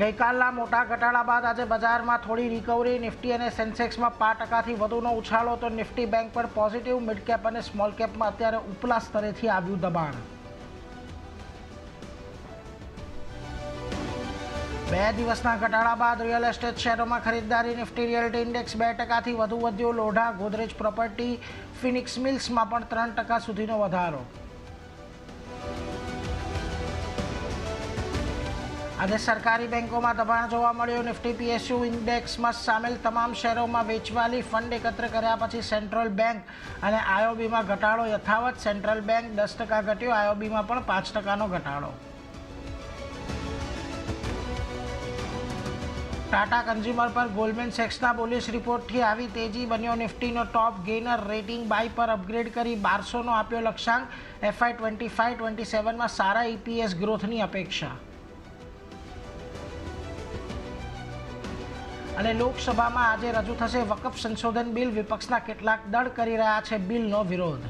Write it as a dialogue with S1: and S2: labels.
S1: ગઈકાલના મોટા ઘટાડા બાદ આજે બજારમાં થોડી રિકવરી નિફ્ટી અને સેન્સેક્સમાં પાંચ ટકાથી વધુનો ઉછાળો, તો નિફ્ટી બેંક પર પોઝિટિવ મિડ કેપ અને સ્મોલ કેપમાં અત્યારે ઉપલા સ્તરેથી આવ્યું દબાણ. બે દિવસના ઘટાડા બાદ રિયલ એસ્ટેટ શેરોમાં ખરીદદારી, નિફ્ટી રિયલ્ટી ઇન્ડેક્સ બે ટકાથી વધુ વધ્યો. લોઢા, ગોદરેજ પ્રોપર્ટી ફિનિક્સ મિલ્સમાં પણ ત્રણ ટકા સુધીનો વધારો. આજે સરકારી બેંકોમાં દબાણ જોવા મળ્યું. નિફ્ટી પીએસયુ ઇન્ડેક્સમાં સામેલ તમામ શેરોમાં વેચવાલી ફંડ એકત્ર કર્યા પછી સેન્ટ્રલ બેંક અને આઈઓબીમાં ઘટાડો. યથાવત સેન્ટ્રલ બેંક દસ ટકા ઘટ્યો, આઈઓબીમાં પણ પાંચ ટકાનો ઘટાડો. ટાટા કન્ઝ્યુમર પર ગોલ્ડમેન સેક્સના બોલિશ રિપોર્ટથી આવી તેજી બન્યો. નિફ્ટીનો ટોપ ગેઇનર રેટિંગ બાય પર અપગ્રેડ કરી બારસોનો આપ્યો લક્ષ્યાંક. એફઆઈ ટ્વેન્ટી ફાઇવ ટ્વેન્ટી સેવનમાં સારા ઇપીએસ ગ્રોથની અપેક્ષા. અને લોકસભામાં આજે રજૂ થશે વકફ સંશોધન બિલ. વિપક્ષના કેટલાક દળ કરી રહ્યા છે બિલનો વિરોધ.